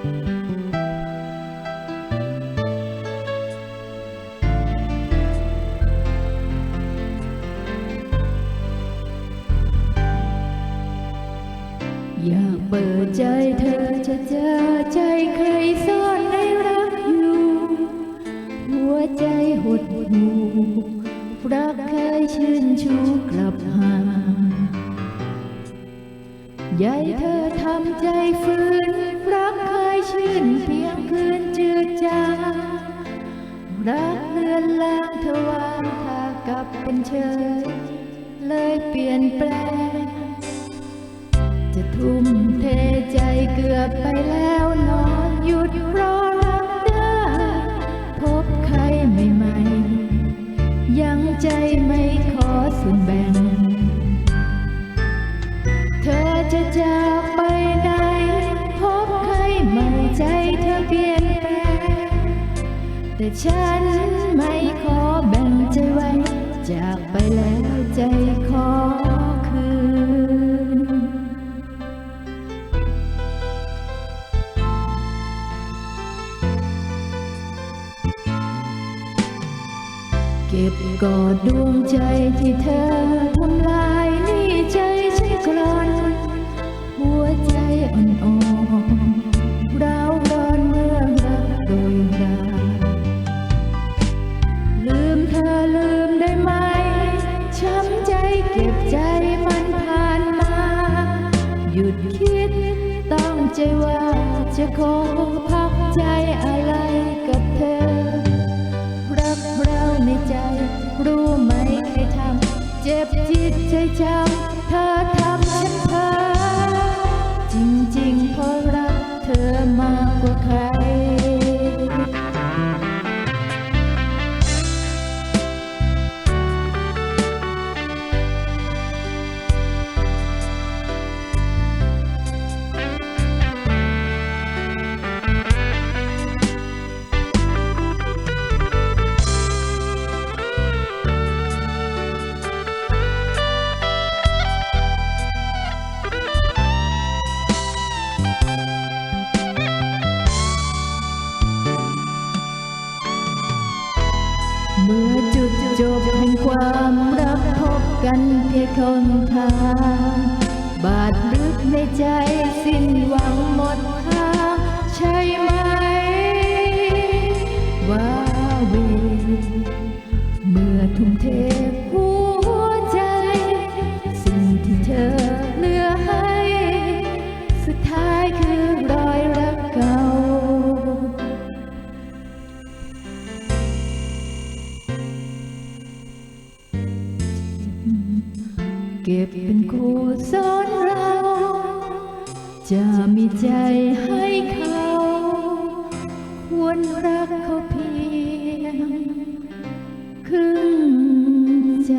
อยากเปิดใจเธอจะเจอใจใครซ่อนในรักอยู่ หัวใจหดหูรักเคยชื่นชูกลับหาใยเธอทำใจฟื้น ชื่นเพียงคืนจืดจางรักเลือนลางเธอวางทากับเป็นเชยเลยเปลี่ยนแปลง จะทุ่มเทใจเกือบไปแล้วนอนหยุดรอรับได้พบใครใหม่ๆ ยังใจไม่ขอส่วนแบ่ง ฉันไม่ขอแบ่งใจไว้ จากไปแล้วใจขอคืน เก็บกอดดวงใจที่เธอทำลาย จเก็บใจมันผ่านมา หยุดคิดต้องใจว่าจะขอพักใจอะไรกับเธอ รักเราในใจ รู้ไหมใครทำเจ็บจิตใจจำ ความรักพบกันเพียงคนทางบาดลึกในใจสิ้นหวังหมดทางใช่ไหมว่าเวเมื่อทุ่มเท เก็บเป็นคู่สอนเรา จะมีใจให้เขา ควรรักเขาเพียงครึ่งใจ